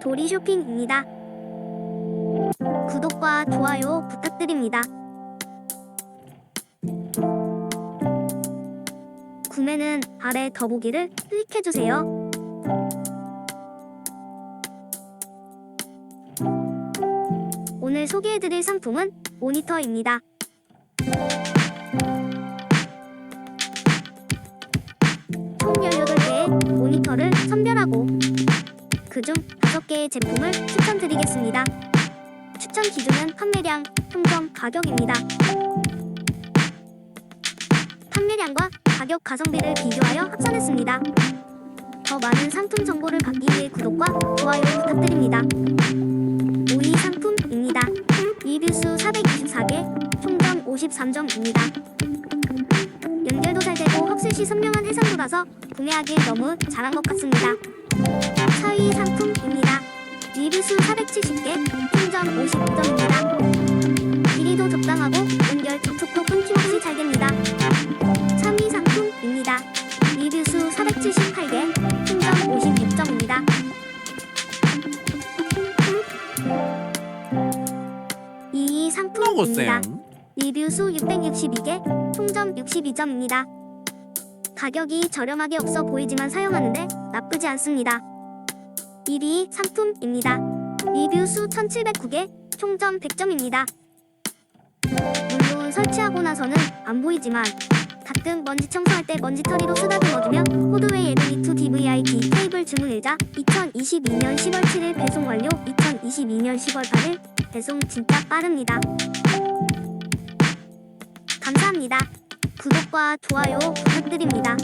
도리 쇼핑입니다. 구독과 좋아요 부탁드립니다. 구매는 아래 더보기를 클릭해주세요. 오늘 소개해드릴 상품은 모니터입니다. 총 18개의 모니터를 선별하고 그중 5개의 제품을 추천드리겠습니다. 추천 기준은 판매량, 평점, 가격입니다. 판매량과 가격 가성비를 비교하여 합산했습니다. 더 많은 상품 정보를 받기 위해 구독과 좋아요 부탁드립니다. 5위 상품입니다. 리뷰수 424개, 총점 53점입니다. 연결도 잘 되고 확실히 선명한 해상도라서 구매하기 너무 잘한 것 같습니다. 4위 상품입니다. 리뷰수 470개, 총점 55점입니다. 길이도 적당하고 연결 접촉도 끊김없이 잘 됩니다. 3위 상품입니다. 리뷰수 478개, 총점 56점입니다. 2위 상품입니다. 먹었어요. 리뷰 수 662개, 총점 62점입니다. 가격이 저렴하게 없어 보이지만 사용하는데 나쁘지 않습니다. 1위 상품입니다. 리뷰 수 1709개, 총점 100점입니다. 물론 설치하고 나서는 안 보이지만 가끔 먼지 청소할 때 먼지털이로 쓰다듬어주며 호드웨이 에드니2 DVI-D 케이블 주문일자 2022년 10월 7일 배송 완료 2022년 10월 8일 배송 진짜 빠릅니다. 구독과 좋아요 부탁드립니다.